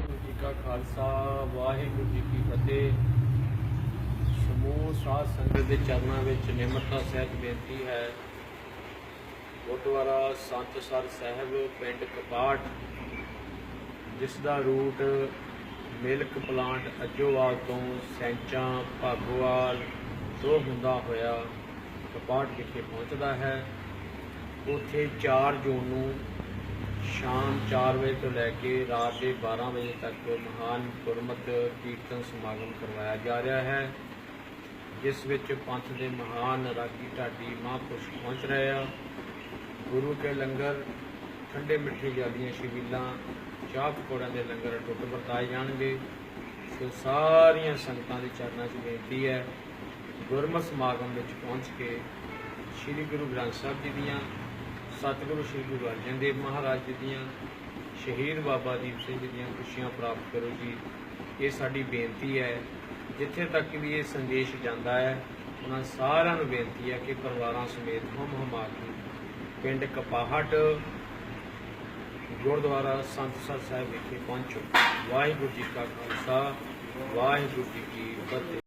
ਵਾਹਿਗੁਰੂ ਜੀ ਕਾ ਖਾਲਸਾ, ਵਾਹਿਗੁਰੂ ਜੀ ਕੀ ਫਤਿਹ। ਸਮੂਹ ਸਾਧ ਸੰਗਤ ਦੇ ਚਰਨਾਂ ਵਿੱਚ ਨਿਮਰਤਾ ਸਹਿਤ ਬੇਨਤੀ ਹੈ। ਗੁਰਦੁਆਰਾ ਸੰਤਸਰ ਸਾਹਿਬ, ਪਿੰਡ ਕਪਾਟ, ਜਿਸ ਦਾ ਰੂਟ ਮਿਲਕ ਪਲਾਂਟ ਅਜੋਵਾਲ ਤੋਂ ਸੈਂਚਾ, ਭਾਗੋਵਾਲ ਤੋਂ ਹੁੰਦਾ ਹੋਇਆ ਕਪਾਟ ਵਿਖੇ ਪਹੁੰਚਦਾ ਹੈ। ਉੱਥੇ 4 ਜੂਨ ਨੂੰ ਸ਼ਾਮ 4 ਵਜੇ ਤੋਂ ਲੈ ਕੇ ਰਾਤ ਦੇ 12 ਵਜੇ ਤੱਕ ਮਹਾਨ ਗੁਰਮਤ ਕੀਰਤਨ ਸਮਾਗਮ ਕਰਵਾਇਆ ਜਾ ਰਿਹਾ ਹੈ, ਜਿਸ ਵਿੱਚ ਪੰਥ ਦੇ ਮਹਾਨ ਰਾਗੀ ਢਾਡੀ ਮਹਾਂਪੁਰਸ਼ ਪਹੁੰਚ ਰਹੇ ਆ। ਗੁਰੂ ਕੇ ਲੰਗਰ, ਠੰਡੇ ਮਿੱਠੇ ਜਲੀਆਂ ਸ਼ਬੀਲਾਂ ਚਾਹ ਪਕੌੜਿਆਂ ਦੇ ਲੰਗਰ ਟੁੱਟ ਵਰਤਾਏ ਜਾਣਗੇ। ਸੋ ਸਾਰੀਆਂ ਸੰਗਤਾਂ ਦੇ ਚਰਨਾਂ 'ਚ ਬੇਨਤੀ ਹੈ, ਗੁਰਮਤਿ ਸਮਾਗਮ ਵਿੱਚ ਪਹੁੰਚ ਕੇ ਸ੍ਰੀ ਗੁਰੂ ਗ੍ਰੰਥ ਸਾਹਿਬ ਜੀ ਦੀਆਂ ਸਤਿਗੁਰੂ ਸ੍ਰੀ ਗੁਰੂ ਅਰਜਨ ਦੇਵ ਮਹਾਰਾਜ ਜੀ ਦੀਆਂ, ਸ਼ਹੀਦ ਬਾਬਾ ਦੀਪ ਸਿੰਘ ਜੀ ਦੀਆਂ ਖੁਸ਼ੀਆਂ ਪ੍ਰਾਪਤ ਕਰੋ ਜੀ। ਇਹ ਸਾਡੀ ਬੇਨਤੀ ਹੈ, ਜਿੱਥੇ ਤੱਕ ਵੀ ਇਹ ਸੰਦੇਸ਼ ਜਾਂਦਾ ਹੈ, ਉਹਨਾਂ ਸਾਰਿਆਂ ਨੂੰ ਬੇਨਤੀ ਹੈ ਕਿ ਪਰਿਵਾਰਾਂ ਸਮੇਤ ਹਮ ਹਮਾ ਕੇ ਪਿੰਡ ਕਪਾਹਟ, ਗੁਰਦੁਆਰਾ ਸੰਤ ਸਾਹਿਬ ਵਿਖੇ ਪਹੁੰਚੋ। ਵਾਹਿਗੁਰੂ ਜੀ ਕਾ ਖਾਲਸਾ, ਵਾਹਿਗੁਰੂ ਜੀ ਕੀ ਫਤਿਹ।